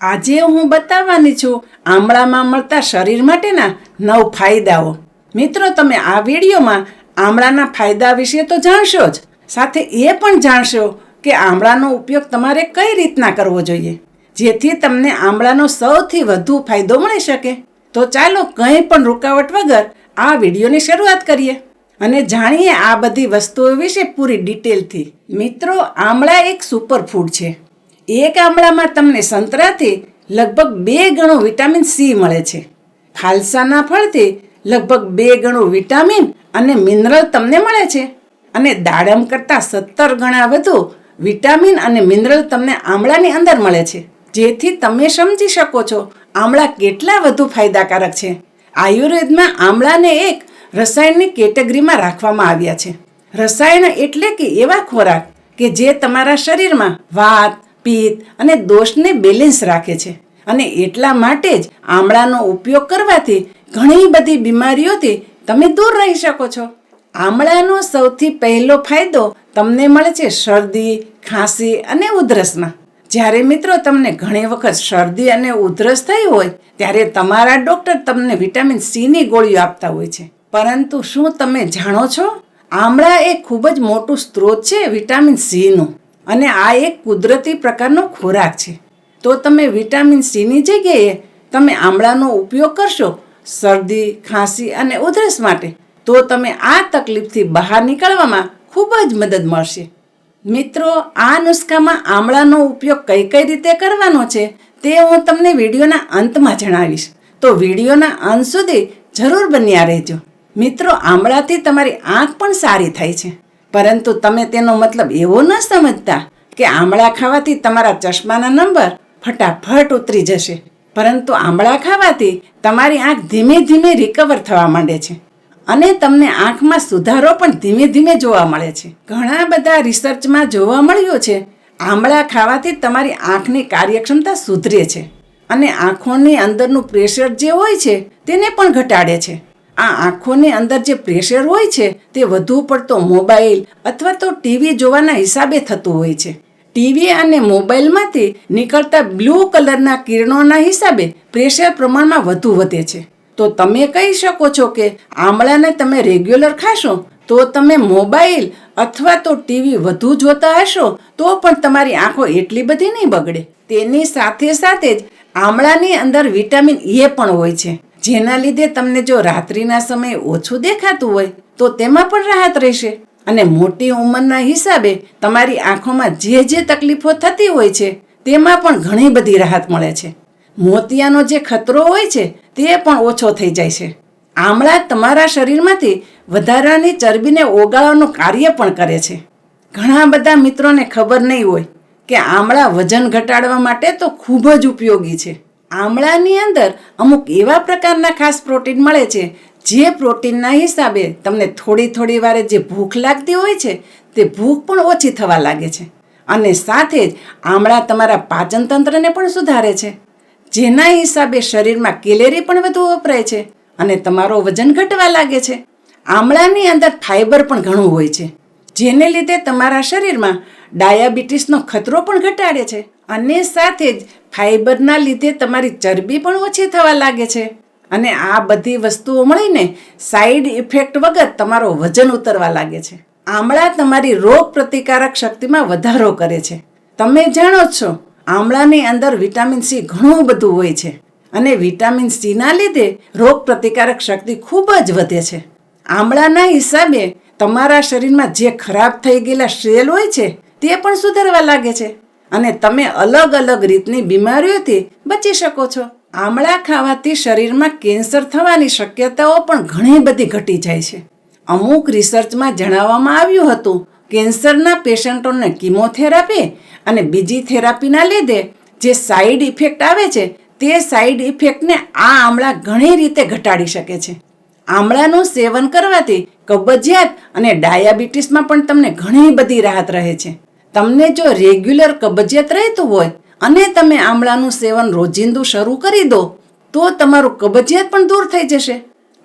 આજે હું બતાવવાની છું આમળામાં મળતા શરીર માટેના નવ ફાયદાઓ. મિત્રો, તમે આ વિડીયોમાં આમળાના ફાયદા વિશે તો જાણશો જ. સાથે એ પણ જાણશો કે આમળાનો ઉપયોગ તમારે કઈ રીતના કરવો જોઈએ, જેથી તમને આમળાનો સૌથી વધુ ફાયદો મળી શકે. તો ચાલો કંઈ પણ રૂકાવટ વગર આ વિડીયોની શરૂઆત કરીએ અને જાણીએ આ બધી વસ્તુઓ વિશે પૂરી ડિટેલથી. મિત્રો, આમળા એક સુપર ફૂડ છે. એક આમળામાં તમને સંતરાથી લગભગ બે ગણું વિટામિન સી મળે છે. ફાલસાના ફળથી લગભગ બે ગણું વિટામિન અને મિનરલ તમને મળે છે. અને દાડમ કરતાં સત્તર ગણા વધુ વિટામિન અને મિનરલ તમને આમળાની અંદર મળે છે. જેથી તમે સમજી શકો છો આમળા કેટલા વધુ ફાયદાકારક છે. આયુર્વેદમાં આમળાને એક રસાયણની કેટેગરીમાં રાખવામાં આવ્યા છે. રસાયણ એટલે કે એવા ખોરાક કે જે તમારા શરીરમાં વાત પિત્ત અને દોષને બેલેન્સ રાખે છે. અને એટલા માટે જ આમળાનો ઉપયોગ કરવાથી ઘણી બધી બીમારીઓથી તમે દૂર રહી શકો છો. આમળાનો સૌથી પહેલો ફાયદો તમને મળે છે શરદી, ખાંસી અને ઉધરસમાં જ્યારે મિત્રો તમને ઘણી વખત શરદી અને ઉધરસ થઈ હોય, ત્યારે તમારા ડૉક્ટર તમને વિટામિન સીની ગોળીઓ આપતા હોય છે. પરંતુ શું તમે જાણો છો? આમળા એ ખૂબ જ મોટું સ્ત્રોત છે વિટામિન સીનું અને આ એક કુદરતી પ્રકારનો ખોરાક છે. તો તમે વિટામિન સીની જગ્યાએ તમે આમળાનો ઉપયોગ કરશો શરદી, ખાંસી અને ઉધરસ માટે, તો તમે આ તકલીફથી બહાર નીકળવામાં ખૂબ જ મદદ મળશે. મિત્રો, આ નુસ્ખામાં આમળાનો ઉપયોગ કઈ કઈ રીતે કરવાનો છે તે હું તમને વિડીયોના અંતમાં જણાવીશ. તો વિડીયોના અંત સુધી જરૂર બન્યા રહેજો. મિત્રો, આમળાથી તમારી આંખ પણ સારી થાય છે. પરંતુ તમે તેનો મતલબ એવો ન સમજતા કે આમળા ખાવાથી તમારા ચશ્માના નંબર ફટાફટ ઉતરી જશે. પરંતુ આમળા ખાવાથી તમારી આંખ ધીમે ધીમે રિકવર થવા માંડે છે અને તમને આંખમાં સુધારો પણ ધીમે ધીમે જોવા મળે છે. ઘણા બધા રિસર્ચમાં જોવા મળ્યું છે, આમળા ખાવાથી તમારી આંખની કાર્યક્ષમતા સુધરે છે અને આંખોની અંદરનું પ્રેશર જે હોય છે, તેને પણ ઘટાડે છે. આ આંખોની અંદર જે પ્રેશર હોય છે, તે વધુ પડતો મોબાઈલ અથવા તો ટીવી જોવાના હિસાબે થતું હોય છે. ટીવી અને મોબાઈલમાંથી નીકળતા બ્લુ કલરના કિરણોના હિસાબે પ્રેશર પ્રમાણમાં વધુ વધે છે. તો તમે કહી શકો છો કે આમળાને તમે રેગ્યુલર ખાશો, તો તમે મોબાઈલ અથવા તો ટીવી વધુ જોતા હશો, તો પણ તમારી આંખો એટલી બધી નહીં બગડે. તેની સાથે સાથે જ આમળાની અંદર વિટામિન એ પણ હોય છે. જેના લીધે તમને જો રાત્રિના સમયે ઓછું દેખાતું હોય, તો તેમાં પણ રાહત રહેશે. અને મોટી ઉંમરના હિસાબે તમારી આંખોમાં જે જે તકલીફો થતી હોય છે, તેમાં પણ ઘણી બધી રાહત મળે છે. મોતિયાનો જે ખતરો હોય છે, તે પણ ઓછો થઈ જાય છે. આમળા તમારા શરીરમાંથી વધારાની ચરબીને ઓગાળવાનું કાર્ય પણ કરે છે. ઘણા બધા મિત્રોને ખબર નહીં હોય કે આમળા વજન ઘટાડવા માટે તો ખૂબ જ ઉપયોગી છે. આમળાની અંદર અમુક એવા પ્રકારના ખાસ પ્રોટીન મળે છે, જે પ્રોટીનના હિસાબે તમને થોડી થોડી વારે જે ભૂખ લાગતી હોય છે, તે ભૂખ પણ ઓછી થવા લાગે છે. અને સાથે જ આમળા તમારા પાચન તંત્રને પણ સુધારે છે. જેના હિસાબે શરીરમાં કેલેરી પણ વધુ વપરાય છે અને તમારો વજન ઘટવા લાગે છે. આમળાની અંદર ફાઇબર પણ ઘણું હોય છે, જેને લીધે તમારા શરીરમાં ડાયાબિટીસનો ખતરો પણ ઘટાડે છે. અને સાથે જ ફાઈબરના લીધે તમારી ચરબી પણ ઓછી થવા લાગે છે. અને આ બધી વસ્તુઓ મળીને સાઈડ ઇફેક્ટ વગર તમારો વજન ઉતરવા લાગે છે. આમળા તમારી રોગ પ્રતિકારક શક્તિમાં વધારો કરે છે. તમે જાણો છો, આમળાની અંદર વિટામિન સી ઘણું બધું હોય છે. અને વિટામિન સીના લીધે રોગ પ્રતિકારક શક્તિ ખૂબ જ વધે છે. આમળાના હિસાબે તમારા શરીરમાં જે ખરાબ થઈ ગયેલા સેલ હોય છે, તે પણ સુધારવા લાગે છે. અને તમે અલગ અલગ રીતની બીમારીઓથી બચી શકો છો. આમળા ખાવાથી શરીરમાં કેન્સર થવાની શક્યતાઓ પણ ઘણી બધી ઘટી જાય છે. અમુક રિસર્ચમાં જણાવવામાં આવ્યું હતું, કેન્સરના પેશન્ટોને કિમોથેરાપી અને બીજી થેરાપીના લીધે જે સાઈડ ઇફેક્ટ આવે છે, તે સાઈડ ઇફેક્ટને આ આમળા ઘણી રીતે ઘટાડી શકે છે. આમળાનું સેવન કરવાથી કબજિયાત અને ડાયાબિટીસમાં પણ તમને ઘણી બધી રાહત રહે છે. તમને જો રેગ્યુલર કબજિયાત રહેતું હોય અને તમે આમળાનું સેવન રોજિંદુ શરૂ કરી દો, તો તમારું કબજિયાત પણ દૂર થઈ જશે.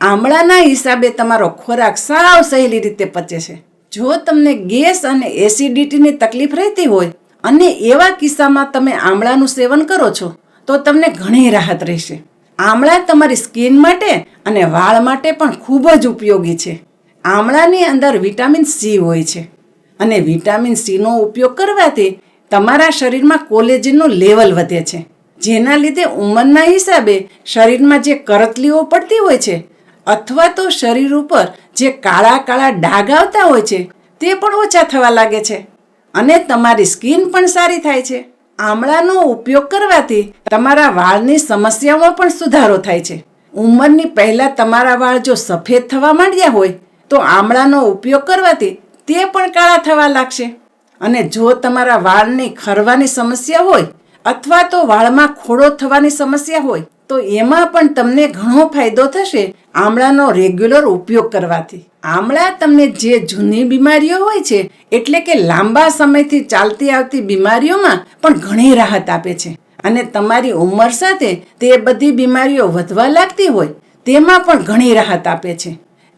આમળાના હિસાબે તમારો ખોરાક સાવ સહેલી રીતે પચે છે. જો તમને ગેસ અને એસિડિટીની તકલીફ રહેતી હોય અને એવા કિસ્સામાં તમે આમળાનું સેવન કરો છો, તો તમને ઘણી રાહત રહેશે. આમળા તમારી સ્કિન માટે અને વાળ માટે પણ ખૂબ જ ઉપયોગી છે. આમળાની અંદર વિટામિન સી હોય છે. અને વિટામિન સીનો ઉપયોગ કરવાથી તમારા શરીરમાં કોલેજનનું લેવલ વધે છે. જેના લીધે ઉંમરના હિસાબે શરીરમાં જે કરતલીઓ પડતી હોય છે, અથવા તો શરીર ઉપર જે કાળા કાળા ડાઘ આવતા હોય છે, તે પણ ઓછા થવા લાગે છે. અને તમારી સ્કિન પણ સારી થાય છે. આમળાનો ઉપયોગ કરવાથી તમારા વાળની સમસ્યામાં પણ સુધારો થાય છે. ઉંમરની પહેલાં તમારા વાળ જો સફેદ થવા માંડ્યા હોય, તો આમળાનો ઉપયોગ કરવાથી તે પણ કાળા થવા લાગશે. અને જો તમારા વાળની ખરવાની સમસ્યા હોય, અથવા તો વાળમાં ખોડો થવાની સમસ્યા હોય, તો એમાં પણ તમને ઘણો ફાયદો થશે આમળાનો રેગ્યુલર ઉપયોગ કરવાથી. આમળા તમને જે જૂની બીમારીઓ હોય છે, એટલે કે લાંબા સમયથી ચાલતી આવતી બીમારીઓમાં પણ ઘણી રાહત આપે છે. અને તમારી ઉંમર સાથે તે બધી બીમારીઓ વધવા લાગતી હોય, તેમાં પણ ઘણી રાહત આપે છે.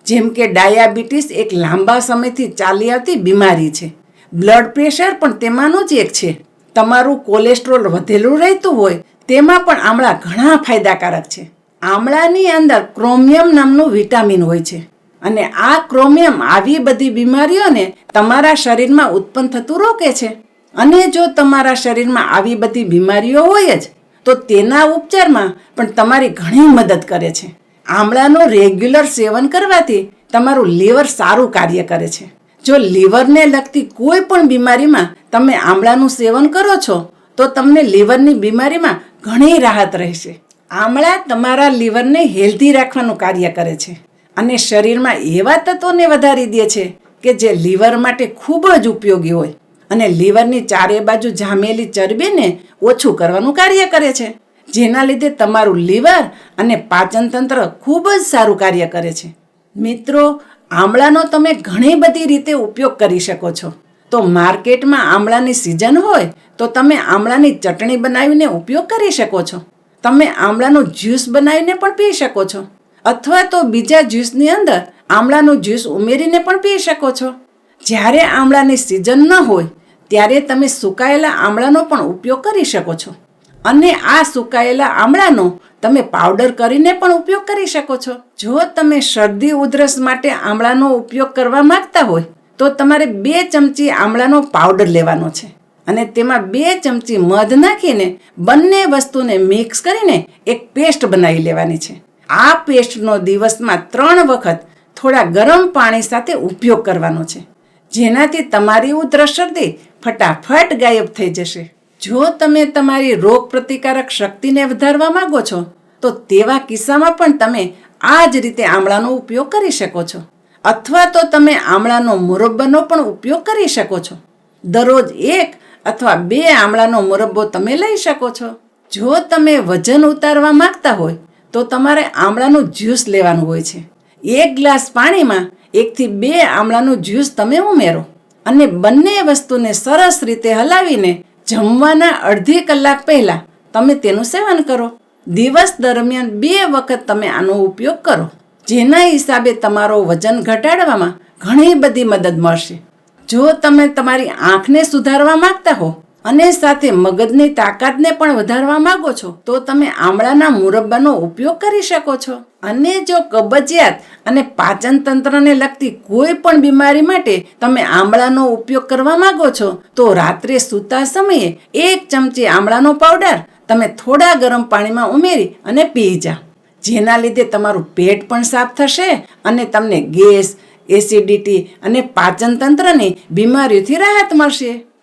જેમ કે ડાયાબિટીસ એક લાંબા સમયથી ચાલી આવતી બીમારી છે. બ્લડ પ્રેશર પણ તેમાંનું જ એક છે. તમારું કોલેસ્ટ્રોલ વધેલું રહેતું હોય, તેમાં પણ આમળા ઘણા ફાયદાકારક છે. આમળાની અંદર ક્રોમિયમ નામનું વિટામિન હોય છે. અને આ ક્રોમિયમ આવી બધી બીમારીઓને તમારા શરીરમાં ઉત્પન્ન થતું રોકે છે. અને જો તમારા શરીરમાં આવી બધી બીમારીઓ હોય જ, તો તેના ઉપચારમાં પણ તમારી ઘણી મદદ કરે છે. આમળાનું રેગ્યુલર સેવન કરવાથી તમારું લીવર સારું કાર્ય કરે છે. જો લીવરને લગતી કોઈ પણ બીમારીમાં તમે આમળાનું સેવન કરો છો, તો તમને લીવરની બીમારીમાં ઘણી રાહત રહેશે. આમળા તમારા લીવરને હેલ્ધી રાખવાનું કાર્ય કરે છે અને શરીરમાં એવા તત્વોને વધારી દે છે કે જે લીવર માટે ખૂબ જ ઉપયોગી હોય અને લીવરની ચારે બાજુ જામેલી ચરબીને ઓછું કરવાનું કાર્ય કરે છે. જેના લીધે તમારું લીવર અને પાચનતંત્ર ખૂબ જ સારું કાર્ય કરે છે. મિત્રો, આમળાનો તમે ઘણી બધી રીતે ઉપયોગ કરી શકો છો. તો માર્કેટમાં આમળાની સિઝન હોય, તો તમે આમળાની ચટણી બનાવીને ઉપયોગ કરી શકો છો. તમે આમળાનું જ્યુસ બનાવીને પણ પી શકો છો. અથવા તો બીજા જ્યુસની અંદર આમળાનું જ્યુસ ઉમેરીને પણ પી શકો છો. જ્યારે આમળાની સિઝન ન હોય, ત્યારે તમે સુકાયેલા આમળાનો પણ ઉપયોગ કરી શકો છો. અને આ સુકાયેલા આમળાનો તમે પાવડર કરીને પણ ઉપયોગ કરી શકો છો. જો તમે શરદી ઉધરસ માટે આમળાનો ઉપયોગ કરવા માંગતા હોય, તો તમારે બે ચમચી આમળાનો પાવડર લેવાનો છે. અને તેમાં બે ચમચી મધ નાખીને બંને વસ્તુને મિક્સ કરીને એક પેસ્ટ બનાવી લેવાની છે. આ પેસ્ટનો દિવસમાં ત્રણ વખત થોડા ગરમ પાણી સાથે ઉપયોગ કરવાનો છે. જેનાથી તમારી ઉધરસ શરદી ફટાફટ ગાયબ થઈ જશે. જો તમે તમારી રોગ પ્રતિકારક શક્તિને વધારવા માંગો છો, તો તેવા કિસ્સામાં પણ તમે આ જ રીતે આમળાનો ઉપયોગ કરી શકો છો. અથવા તો તમે આમળાનો મુરબ્બાનો પણ ઉપયોગ કરી શકો છો. દરરોજ એક અથવા બે આમળાનો મુરબ્બો તમે લઈ શકો છો. જો તમે વજન ઉતારવા માંગતા હોય, તો તમારે આમળાનું જ્યુસ લેવાનું હોય છે. એક ગ્લાસ પાણીમાં એકથી બે આમળાનું જ્યુસ તમે ઉમેરો અને બંને વસ્તુને સરસ રીતે હલાવીને જમવાના અડધી કલાક પહેલાં તમે તેનું સેવન કરો. દિવસ દરમિયાન બે વખત તમે આનો ઉપયોગ કરો. જેના હિસાબે તમારો વજન ઘટાડવામાં ઘણી બધી મદદ મળશે. જો તમે તમારી આંખને સુધારવા માંગતા હો અને સાથે મગજની તાકાતને પણ વધારવા માંગો છો, તો તમે આમળાના મુરબ્બાનો ઉપયોગ કરી શકો છો. અને જો કબજિયાત અને પાચન તંત્રને લગતી કોઈ પણ બીમારી માટે તમે આમળાનો ઉપયોગ કરવા માંગો છો, તો રાત્રે સૂતા સમયે એક ચમચી આમળાનો પાવડર તમે થોડા ગરમ પાણીમાં ઉમેરી અને પી જા. જેના લીધે તમારું પેટ પણ સાફ થશે અને તમને ગેસ, એસિડિટી અને પાચન તંત્રની બીમારીઓથી રાહત મળશે.